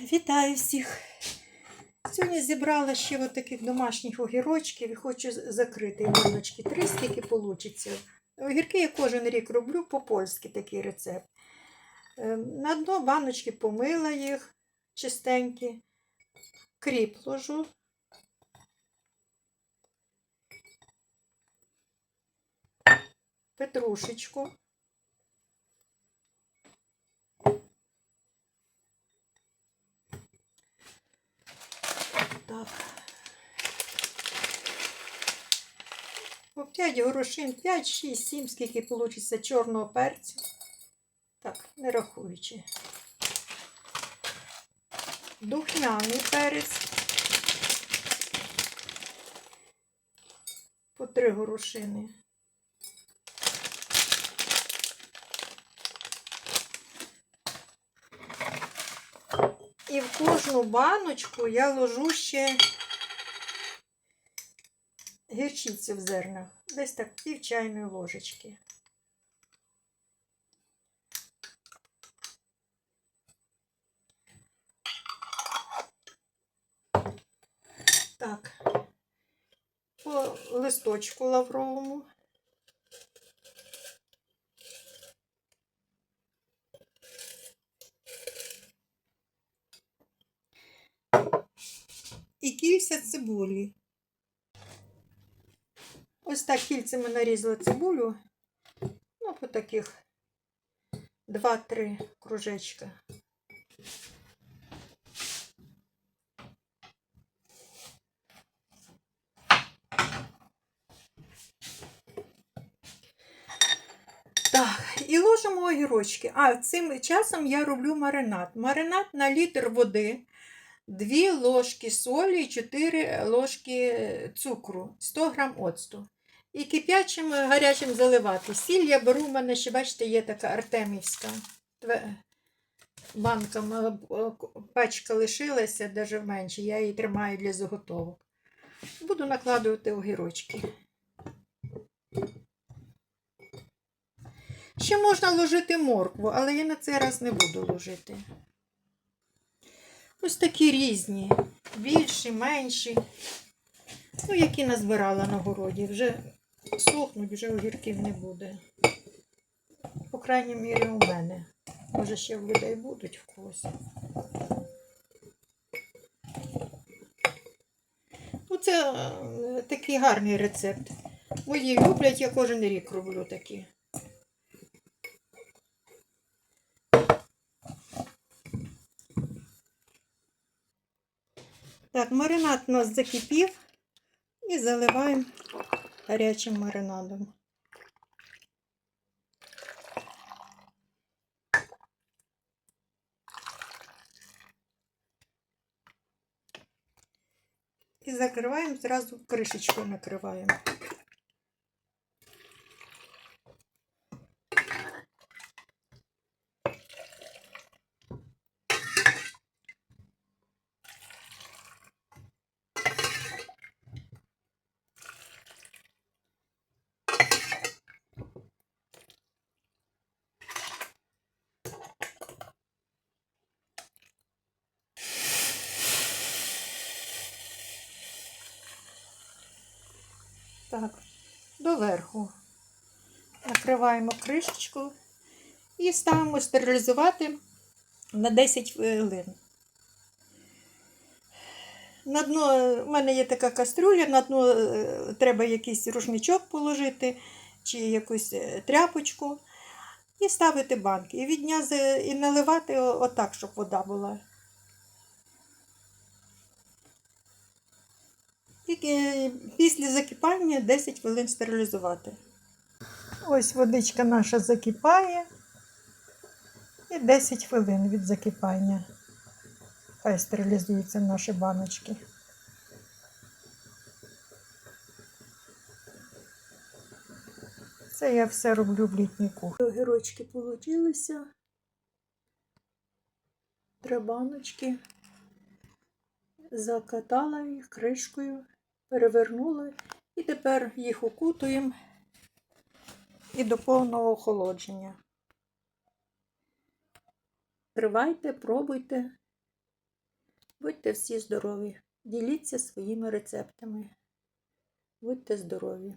Вітаю всіх! Сьогодні зібрала ще от таких домашніх огірочків і хочу закрити баночки три, скільки вийде. Огірки я кожен рік роблю по-польськи такий рецепт. Е, На дно баночки помила їх чистенькі, кріп ложу. Петрушечку. Так. По 5 горошин, 5, 6, 7, скільки вийде чорного перцю. Так, не рахуючи. Духняний перець. По 3 горошини. І в кожну баночку я ложу ще гірчицю в зернах. Десь так пів чайної ложечки. Так, по листочку лавровому. І кільця цибулі. Ось так кільцями нарізала цибулю. Ну, по таких 2-3 кружечка. Так, і ложимо огірочки. А цим часом я роблю маринад. Маринад на літр води, 2 ложки солі і 4 ложки цукру, 100 грам оцту. І кип'ячим гарячим заливати. Сіль я беру, в мене ще, бачите, є така артемівська. Банка, е, пачка лишилася, навіть менше. Я її тримаю для заготовок. Буду накладувати огірочки. Ще можна ложити моркву, але я на цей раз не буду ложити. Ось такі різні, більші, менші. Ну, які назбирала на городі. Вже сохнуть, вже огірків не буде. По крайній мірі, у мене. Може, ще в людей будуть в когось. Ну, це е, такий гарний рецепт. Мої люблять, я кожен рік роблю такі. Так, маринад у нас закипів і заливаємо гарячим маринадом. І закриваємо, зразу кришечкою накриваємо. Так, доверху. Накриваємо кришечку і ставимо стерилізувати на 10 хвилин. На дно, у мене є така каструля, на дно е, треба якийсь рушничок положити чи якусь е, тряпочку і ставити банки. І від дня і наливати отак, щоб вода була. Тільки після закипання 10 хвилин стерилізувати. Ось водичка наша закипає. І 10 хвилин від закипання. Хай стерилізуються наші баночки. Це я все роблю в літній кухні. Огірочки получилися. Три баночки. Закатала їх кришкою, перевернула і тепер їх укутуємо і до повного охолодження. Тривайте, пробуйте. Будьте всі здорові, діліться своїми рецептами. Будьте здорові!